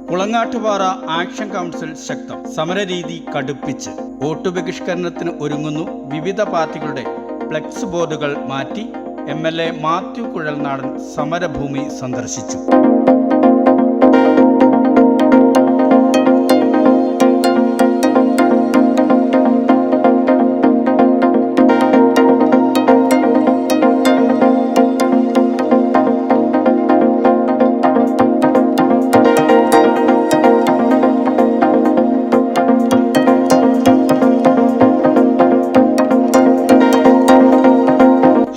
കുളങ്ങാട്ടുപാറ action council ശക്തം. സമരരീതി കടുപ്പിച്ച്. Vote ബഹിഷ്കരണത്തിന് ഒരുങ്ങുന്നു വിവിധ പാർട്ടികളുടെ ഫ്ലെക്സ് ബോർഡുകൾ മാറ്റി. M L A Mathew Kuzhalnadan സമരഭൂമി സന്ദർശിച്ചു.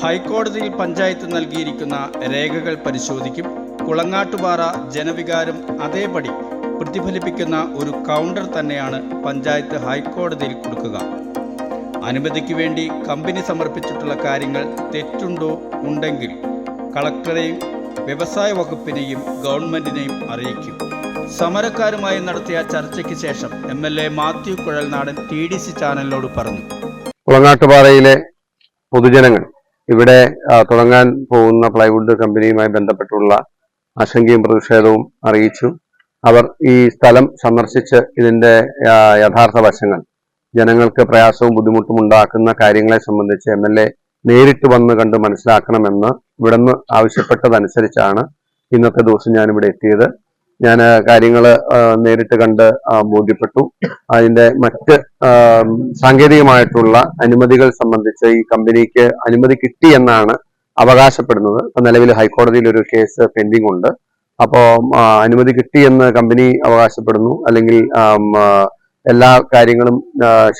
ഹൈക്കോടതിയിൽ പഞ്ചായത്ത് നൽകിയിരിക്കുന്ന രേഖകൾ പരിശോധിക്കും. കുളങ്ങാട്ടുപാറ ജനവികാരം അതേപടി പ്രതിഫലിപ്പിക്കുന്ന ഒരു കൗണ്ടർ തന്നെയാണ് പഞ്ചായത്ത് ഹൈക്കോടതിയിൽ കൊടുക്കുക. അനുമതിക്ക് വേണ്ടി കമ്പനി സമർപ്പിച്ചിട്ടുള്ള കാര്യങ്ങൾ തെറ്റുണ്ടോ ഉണ്ടെങ്കിൽ കളക്ടറെയും വ്യവസായ വകുപ്പിനെയും ഗവൺമെന്റിനെയും അറിയിക്കും. സമരക്കാരുമായി നടത്തിയ ചർച്ചയ്ക്ക് ശേഷം M L A Mathew Kuzhalnadan T D C ചാനലിനോട് പറഞ്ഞു. കുളങ്ങാട്ടുപാറയിലെ പൊതുജനങ്ങൾ ഇവിടെ തുടങ്ങാൻ പോകുന്ന പ്ലൈവുഡ് കമ്പനിയുമായി ബന്ധപ്പെട്ടുള്ള ആശങ്കയും പ്രതിഷേധവും അറിയിച്ചു. അവർ ഈ സ്ഥലം സന്ദർശിച്ച് ഇതിന്റെ യഥാർത്ഥ വശങ്ങൾ ജനങ്ങൾക്ക് പ്രയാസവും ബുദ്ധിമുട്ടും ഉണ്ടാക്കുന്ന കാര്യങ്ങളെ സംബന്ധിച്ച് എം എൽ എ നേരിട്ട് വന്ന് കണ്ട് മനസ്സിലാക്കണമെന്ന് ഇവിടുന്ന് ആവശ്യപ്പെട്ടതനുസരിച്ചാണ് ഇന്നത്തെ ദിവസം ഞാനിവിടെ എത്തിയത്. ഞാൻ കാര്യങ്ങൾ നേരിട്ട് കണ്ട് ബോധ്യപ്പെട്ടു. അതിന്റെ മറ്റ് സാങ്കേതികമായിട്ടുള്ള അനുമതികൾ സംബന്ധിച്ച് ഈ കമ്പനിക്ക് അനുമതി കിട്ടി എന്നാണ് അവകാശപ്പെടുന്നത്. നിലവിൽ ഹൈക്കോടതിയിൽ ഒരു കേസ് പെൻഡിംഗ് ഉണ്ട് അപ്പോ അനുമതി കിട്ടിയെന്ന് കമ്പനി അവകാശപ്പെടുന്നു. അല്ലെങ്കിൽ എല്ലാ കാര്യങ്ങളും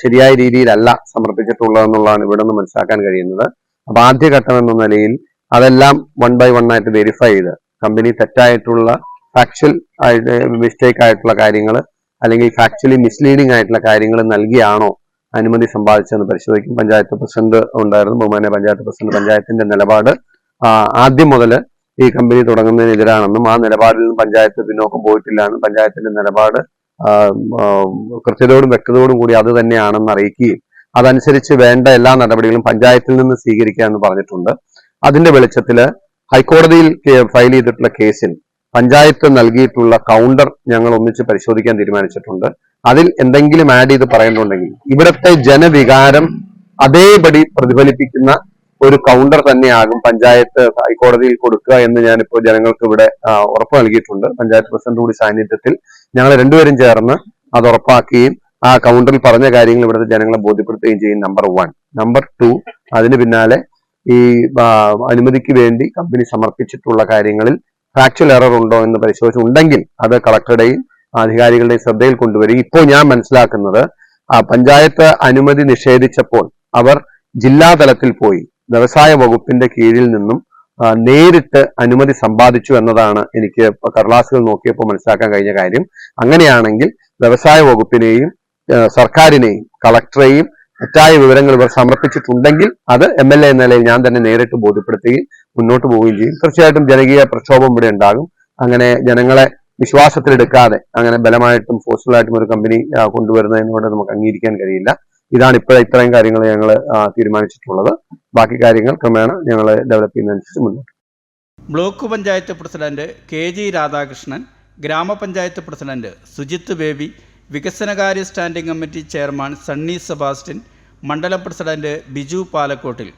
ശരിയായ രീതിയിലല്ല സമർപ്പിച്ചിട്ടുള്ളതെന്നുള്ളതാണ് ഇവിടെ നിന്ന് മനസ്സിലാക്കാൻ കഴിയുന്നത്. അപ്പൊ ആദ്യഘട്ടം എന്ന നിലയിൽ അതെല്ലാം വൺ ബൈ വൺ ആയിട്ട് വെരിഫൈ ചെയ്ത് കമ്പനി തെറ്റായിട്ടുള്ള ഫാക്ച്വൽ ആയിട്ട് മിസ്റ്റേക്ക് ആയിട്ടുള്ള കാര്യങ്ങൾ അല്ലെങ്കിൽ ഫാക്ച്വലി മിസ്ലീഡിംഗ് ആയിട്ടുള്ള കാര്യങ്ങൾ നൽകിയാണോ അനുമതി സമ്പാദിച്ചതെന്ന് പരിശോധിക്കും. പഞ്ചായത്ത് പ്രസിഡന്റ് ഉണ്ടായിരുന്നു ബഹുമാന പഞ്ചായത്ത് പ്രസിഡന്റ്. പഞ്ചായത്തിന്റെ നിലപാട് ആദ്യം മുതൽ ഈ കമ്പനി തുടങ്ങുന്നതിനെതിരാണെന്നും ആ നിലപാടിൽ നിന്നും പഞ്ചായത്ത് പിന്നോക്കം പോയിട്ടില്ല എന്നും പഞ്ചായത്തിന്റെ നിലപാട് കൃത്യതയോടും വ്യക്തതയോടും കൂടി അത് തന്നെയാണെന്ന് അറിയിക്കുകയും അതനുസരിച്ച് വേണ്ട എല്ലാ നടപടികളും പഞ്ചായത്തിൽ നിന്ന് സ്വീകരിക്കാമെന്ന് പറഞ്ഞിട്ടുണ്ട്. അതിന്റെ വെളിച്ചത്തിൽ ഹൈക്കോടതിയിൽ ഫയൽ ചെയ്തിട്ടുള്ള കേസിൽ പഞ്ചായത്ത് നൽകിയിട്ടുള്ള കൗണ്ടർ ഞങ്ങൾ ഒന്നിച്ച് പരിശോധിക്കാൻ തീരുമാനിച്ചിട്ടുണ്ട്. അതിൽ എന്തെങ്കിലും ആഡ് ചെയ്ത് പറയുന്നുണ്ടെങ്കിൽ ഇവിടുത്തെ ജനവികാരം അതേപടി പ്രതിഫലിപ്പിക്കുന്ന ഒരു കൗണ്ടർ തന്നെയാകും പഞ്ചായത്ത് ഹൈക്കോടതിയിൽ കൊടുക്കുക എന്ന് ഞാനിപ്പോൾ ജനങ്ങൾക്ക് ഇവിടെ ഉറപ്പ് നൽകിയിട്ടുണ്ട്. പഞ്ചായത്ത് പ്രസിഡന്റ് കൂടി സാന്നിധ്യത്തിൽ ഞങ്ങൾ രണ്ടുപേരും ചേർന്ന് അത് ഉറപ്പാക്കുകയും ആ കൗണ്ടറിൽ പറഞ്ഞ കാര്യങ്ങൾ ഇവിടുത്തെ ജനങ്ങളെ ബോധ്യപ്പെടുത്തുകയും ചെയ്യും നമ്പർ വൺ നമ്പർ ടു അതിന് പിന്നാലെ ഈ അനുമതിക്ക് വേണ്ടി കമ്പനി സമർപ്പിച്ചിട്ടുള്ള കാര്യങ്ങളിൽ ഫാക്ച്വൽ എറർ ഉണ്ടോ എന്ന് പരിശോധിച്ചുണ്ടെങ്കിൽ അത് കളക്ടറുടെയും അധികാരികളുടെയും ശ്രദ്ധയിൽ കൊണ്ടുവരും ഇപ്പോൾ ഞാൻ മനസ്സിലാക്കുന്നത് പഞ്ചായത്ത് അനുമതി നിഷേധിച്ചപ്പോൾ അവർ ജില്ലാതലത്തിൽ പോയി വ്യവസായ വകുപ്പിന്റെ കീഴിൽ നിന്നും നേരിട്ട് അനുമതി സമ്പാദിച്ചു എന്നതാണ് എനിക്ക് കടലാസുകൾ നോക്കിയപ്പോൾ മനസ്സിലാക്കാൻ കഴിഞ്ഞ കാര്യം. അങ്ങനെയാണെങ്കിൽ വ്യവസായ വകുപ്പിനെയും സർക്കാരിനെയും കളക്ടറെയും തെറ്റായ വിവരങ്ങൾ ഇവർ സമർപ്പിച്ചിട്ടുണ്ടെങ്കിൽ അത് എം എൽ എ എന്ന നിലയിൽ ഞാൻ തന്നെ നേരിട്ട് ബോധ്യപ്പെടുത്തുകയും മുന്നോട്ട് പോവുകയും ചെയ്യും. തീർച്ചയായിട്ടും ജനകീയ പ്രക്ഷോഭം ഇവിടെ ഉണ്ടാകും. അങ്ങനെ ജനങ്ങളെ വിശ്വാസത്തിലെടുക്കാതെ അങ്ങനെ ബലമായിട്ടും ഫോഴ്സ്ഫുള്ളായിട്ടും ഒരു കമ്പനി കൊണ്ടുവരുന്നതിനോട് നമുക്ക് അംഗീകരിക്കാൻ കഴിയില്ല. ഇതാണ് ഇപ്പോഴെ ഇത്രയും കാര്യങ്ങൾ ഞങ്ങൾ തീരുമാനിച്ചിട്ടുള്ളത്. ബാക്കി കാര്യങ്ങൾ ക്രമേണ ഞങ്ങൾ ഡെവലപ്പ് ചെയ്യുന്നതനുസരിച്ച് മുന്നോട്ട് block panchayat president K G Radhakrishnan ഗ്രാമപഞ്ചായത്ത് പ്രസിഡന്റ് സുജിത്ത് ബേബി വികസനകാര്യ standing committee chairman Sunny Sebastian മണ്ഡലം പ്രസിഡന്റ് ബിജു പാലക്കോട്ടിൽ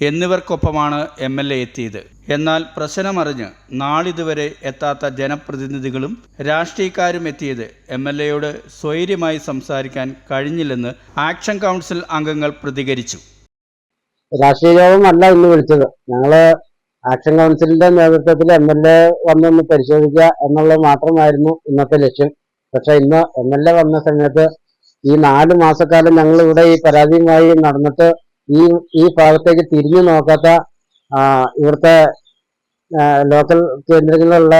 എന്നിവർക്കൊപ്പമാണ് എം എൽ എ എത്തിയത്. എന്നാൽ പ്രശ്നമറിഞ്ഞ് നാളിതുവരെ എത്താത്ത ജനപ്രതിനിധികളും രാഷ്ട്രീയക്കാരും എത്തിയത് എം എൽ എയോട് സ്വൈര്യമായി സംസാരിക്കാൻ കഴിഞ്ഞില്ലെന്ന് ആക്ഷൻ കൗൺസിൽ അംഗങ്ങൾ പ്രതികരിച്ചു. രാഷ്ട്രീയ യോഗമല്ല ഇന്ന് വിളിച്ചത്. ഞങ്ങൾ ആക്ഷൻ കൗൺസിലിന്റെ നേതൃത്വത്തിൽ എം എൽ എ വന്നൊന്ന് പരിശോധിക്കുക എന്നുള്ളത് മാത്രമായിരുന്നു ഇന്നത്തെ ലക്ഷ്യം. പക്ഷെ ഇന്ന് എം എൽ എ വന്ന സമയത്ത് ഈ നാല് മാസക്കാലം ഞങ്ങൾ ഇവിടെ ഈ പരാതിയുമായി നടന്നിട്ട് ഈ ഈ ഭാഗത്തേക്ക് തിരിഞ്ഞു നോക്കാത്ത ഇവിടുത്തെ ലോക്കൽ കേന്ദ്രങ്ങളിലുള്ള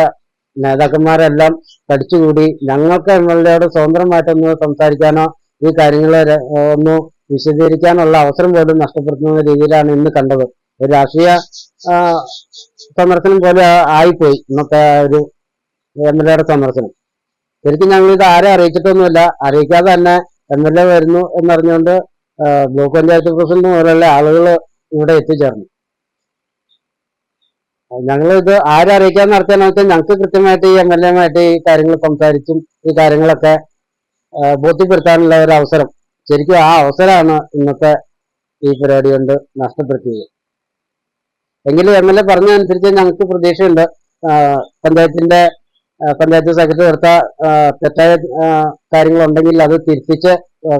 നേതാക്കന്മാരെല്ലാം തടിച്ചുകൂടി ഞങ്ങൾക്ക് എം എൽ എയോട് സ്വതന്ത്രമായിട്ടൊന്ന് സംസാരിക്കാനോ ഈ കാര്യങ്ങൾ ഒന്ന് വിശദീകരിക്കാനുള്ള അവസരം പോലും നഷ്ടപ്പെടുത്തുന്ന രീതിയിലാണ് ഇന്ന് കണ്ടത്. ഒരു രാഷ്ട്രീയ സന്ദർശനം പോലെ ആയിപ്പോയി ഇന്നത്തെ ഒരു എം എൽ എയുടെ സന്ദർശനം. ശരിക്കും ഞങ്ങൾ ഇത് ആരെ അറിയിച്ചിട്ടൊന്നുമില്ല. അറിയിക്കാതെ തന്നെ എം എൽ എ വരുന്നു എന്നറിഞ്ഞുകൊണ്ട് ബ്ലോക്ക് പഞ്ചായത്ത് പ്രസിഡന്റ് പോലുള്ള ആളുകൾ ഇവിടെ എത്തിച്ചേർന്നു. ഞങ്ങൾ ഇത് ആരറിയിക്കാൻ നടത്തിയെന്ന് വെച്ചാൽ ഞങ്ങൾക്ക് കൃത്യമായിട്ട് ഈ എം എൽ എമായിട്ട് ഈ കാര്യങ്ങൾ സംസാരിച്ചും ഈ കാര്യങ്ങളൊക്കെ ബോധ്യപ്പെടുത്താനുള്ള ഒരു അവസരം ശരിക്കും ആ അവസരമാണ് ഇന്നത്തെ ഈ പരിപാടി കൊണ്ട് നഷ്ടപ്പെടുത്തിയത്. എങ്കിലും എം എൽ എ പറഞ്ഞതനുസരിച്ച് ഞങ്ങൾക്ക് പ്രതീക്ഷയുണ്ട്. പഞ്ചായത്തിന്റെ പഞ്ചായത്ത് സെക്രട്ടറി എടുത്ത തെറ്റായ കാര്യങ്ങളുണ്ടെങ്കിൽ അത് തിരുത്തിച്ച്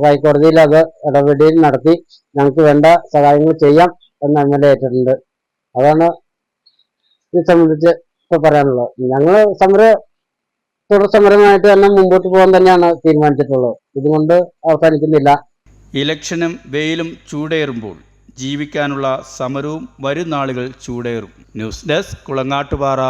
ഹൈക്കോടതിയിൽ അത് ഇടപെടൽ നടത്തി. ഞങ്ങൾക്ക് വേണ്ട സഹായങ്ങൾ ചെയ്യാം എന്ന് എം എൽ എ ഏറ്റിട്ടുണ്ട്. അതാണ് ഇത് സംബന്ധിച്ച് ഇപ്പൊ പറയാനുള്ളത്. ഞങ്ങൾ സമര തുടർ സമരമായിട്ട് തന്നെ മുമ്പോട്ട് പോകാൻ തന്നെയാണ് തീരുമാനിച്ചിട്ടുള്ളത്. ഇതുകൊണ്ട് അവസാനിക്കുന്നില്ല. ഇലക്ഷനും വെയിലും ചൂടേറുമ്പോൾ ജീവിക്കാനുള്ള സമരവും വരും നാളുകൾ ചൂടേറും. News desk കുളങ്ങാട്ടുപാറ.